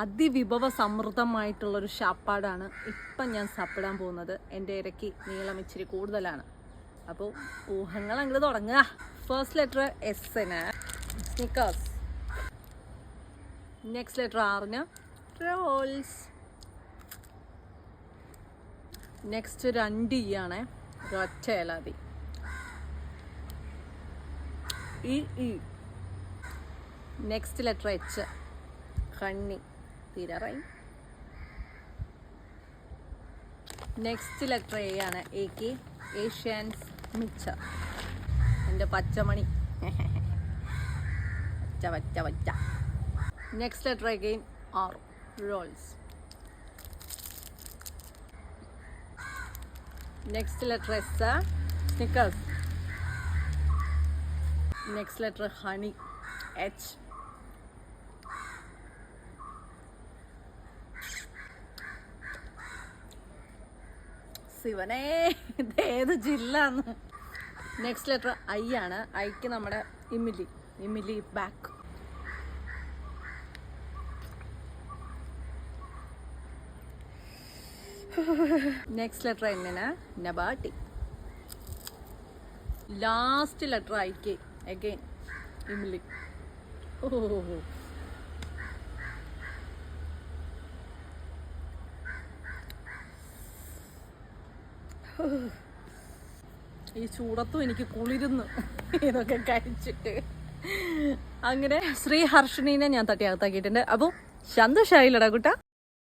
അതിവിഭവ സമൃദ്ധമായിട്ടുള്ളൊരു ഷാപ്പാടാണ് ഇപ്പം ഞാൻ സപ്പിടാൻ പോകുന്നത്. എന്റെ ഇരയ്ക്ക് നീളം ഇച്ചിരി കൂടുതലാണ്. അപ്പോൾ ഊഹങ്ങൾ അങ്ങോട്ട് തുടങ്ങുക ഫസ്റ്റ് ലെറ്റർ എസ്സിന് സ്നിക്കേഴ്സ് നെക്സ്റ്റ് ലെറ്റർ ആറിന് റോൾസ് നെക്സ്റ്റ് രണ്ട് ഇ ആണ്. ഒറ്റ ഏലാതി ഇ നെക്സ്റ്റ് ലെറ്റർ എച്ച് കണ്ണി തീരാറായി. നെക്സ്റ്റ് ലെറ്റർ എ ആണ് എക്ക് ഏഷ്യൻസ് മിച്ച എന്റെ പച്ചമണി. പച്ച പച്ച പച്ച. Next letter again R Rolls next letter S Snickers next letter honey H ശിവനേ ഏത് ജില്ല നെക്സ്റ്റ് ലെറ്റർ ഐ ആണ്. ഐക്ക് നമ്മുടെ Emily. Emily back next letter എന്നിന് നബാട്ടി. ലാസ്റ്റ് ലെറ്റർ ഐക്ക് അഗൈൻ ഇമിലി. ഓ ഈ ചൂടത്തും എനിക്ക് കുളിരുന്നു ഇതൊക്കെ കഴിച്ചിട്ട്. അങ്ങനെ ശ്രീ ഹർഷിണീനെ ഞാൻ തട്ടിയകത്താക്കിയിട്ടുണ്ട്. അപ്പോൾ സന്തോഷമായില്ലടാ കുട്ട.